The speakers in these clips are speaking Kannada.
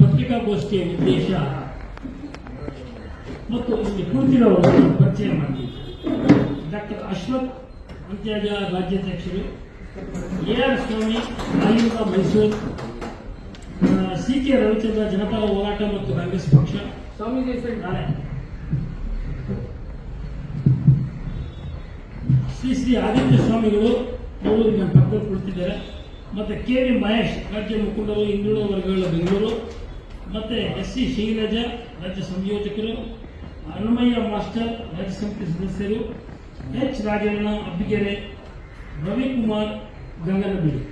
ಪತ್ರಿಕಾಗೋಷ್ಠಿಯ ಉದ್ದೇಶ ಮತ್ತು ಇಲ್ಲಿ ಕುಳಿತಿರೋರನ್ನು ಪರಿಚಯ ಮಾಡಿದ್ದೀವಿ ಡಾಕ್ಟರ್ ಅಶ್ವಥ್ ಅಂತ್ಯಾಜ ರಾಜ್ಯಾಧ್ಯಕ್ಷರು ಎ ಆರ್ ಸ್ವಾಮಿ ಆಯುಧ ಮೈಸೂರು ಸಿ ಕೆ ರವಿಚಂದ್ರ ಜನಪದ ಹೋರಾಟ ಮತ್ತು ಕಾಂಗ್ರೆಸ್ ಪಕ್ಷ. ನಾಳೆ. ಶ್ರೀ ಶ್ರೀ ಆದಿತ್ಯ ಸ್ವಾಮಿಗಳು ಅವರು ನನ್ನ ಪಕ್ಕದಲ್ಲಿ ಕುಳಿತಿದ್ದಾರೆ. ಮತ್ತೆ ಕೆ ವಿ ಮಹೇಶ್, ರಾಜ್ಯ ಮುಖಂಡರು ಹಿಂದುಳಿದ ವರ್ಗಗಳ ಬೆಂಗಳೂರು, ಮತ್ತೆ ಎಸ್ ಸಿ ಶೈಲಜ, ರಾಜ್ಯ ಸಂಯೋಜಕರು, ಹನುಮಯ್ಯ ಮಾಸ್ಟರ್, ರಾಜ್ಯ ಸಮಿತಿ ಸದಸ್ಯರು, H Rajanna Abbigere Ravikumar, Ganganabidi.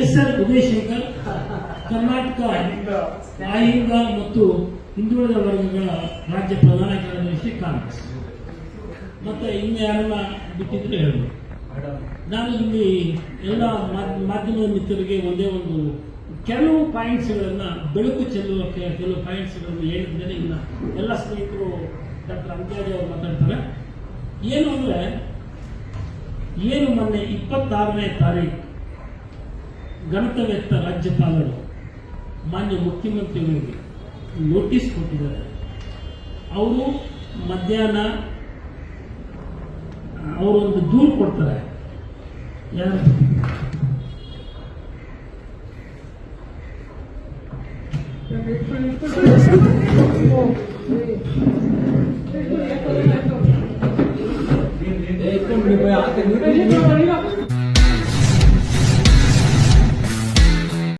S R Udayashankar, Karnataka Ahinda ಮತ್ತು ಹಿಂದುಳಿದ ವರ್ಗಗಳ ರಾಜ್ಯ ಪ್ರಧಾನ ಕಾರ್ಯದರ್ಶಿ ಕಾಂಗ್ರೆಸ್. ಮತ್ತೆ ಇನ್ನು ಯಾರನ್ನ ಬಿಟ್ಟಿದ್ರೆ ಹೇಳಬೇಕು ನಾನು ಇಲ್ಲಿ ಎಲ್ಲ ಮಾಧ್ಯ- ಮಾಧ್ಯಮದ ಮಿತ್ರರಿಗೆ ಒಂದೇ ಒಂದು ಕೆಲವು ಪಾಯಿಂಟ್ಸ್ಗಳನ್ನು ಬೆಳಕು ಚೆಲ್ಲುವ ಕೆಲವು ಪಾಯಿಂಟ್ಸ್ಗಳನ್ನು ಹೇಳಿದ್ದೇನೆ ಇನ್ನು ಎಲ್ಲ ಸ್ನೇಹಿತರು ಡಾಕ್ಟರ್ ಅಂತ್ಯಾದಿ ಅವರು ಮಾತಾಡ್ತಾರೆ. ಏನು ಅಂದರೆ, ಏನು ಮೊನ್ನೆ ಇಪ್ಪತ್ತಾರನೇ ತಾರೀಕು ಗಣತವ್ಯಕ್ತ ರಾಜ್ಯಪಾಲರು ಮಾನ್ಯ ಮುಖ್ಯಮಂತ್ರಿಗಳಿಗೆ ನೋಟಿಸ್ ಕೊಟ್ಟಿದ್ದಾರೆ. ಅವರು ಮಧ್ಯಾಹ್ನ ಅವರು ಒಂದು ದೂರು ಕೊಡ್ತಾರೆ. 여러분 네, 그럼 우리 뭐야? 아까 노래